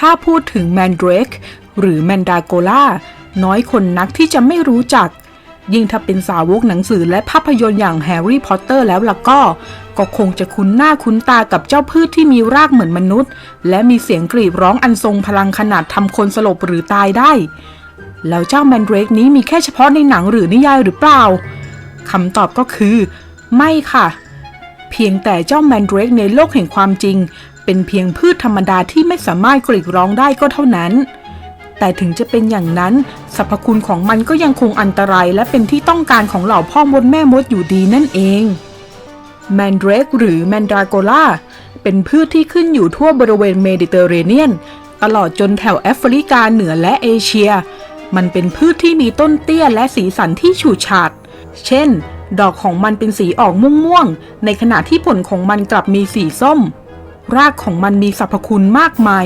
ถ้าพูดถึงแมนเดรกหรือแมนดาโกล่าน้อยคนนักที่จะไม่รู้จัก ยิ่งถ้าเป็นสาวกหนังสือและภาพยนตร์อย่างแฮร์รี่พอตเตอร์แล้วล่ะก็ ก็คงจะคุ้นหน้าคุ้นตากับเจ้าพืชที่มีรากเหมือนมนุษย์ และมีเสียงกรีดร้องอันทรงพลังขนาดทำคนสลบหรือตายได้ แล้วเจ้าแมนเดรกนี้มีแค่เฉพาะในหนังหรือนิยายหรือเปล่าคำตอบก็คือ ไม่ค่ะ เพียงแต่เจ้าแมนเดรกในโลกแห่งความจริง เป็นเพียงพืชธรรมดาที่ไม่สามารถกรีดร้องได้ก็เท่านั้น แต่ถึงจะเป็นอย่างนั้นสรรพคุณของมันก็ยังคงอันตราย และเป็นที่ต้องการของเหล่าพ่อมดแม่มดอยู่ดีนั่นเองแมนเดรกหรือแมนดราโกล่าเป็นพืชที่ขึ้นอยู่ทั่วบริเวณเมดิเตอร์เรเนียน ตลอดจนแถวแอฟริกาเหนือและเอเชีย มันเป็นพืชที่มีต้นเตี้ยและสีสันที่ฉูดฉาด เช่น ดอกของมันเป็นสีออกม่วงๆ ในขณะที่ผลของมันกลับมีสีส้ม รากของมันมีสรรพคุณมากมาย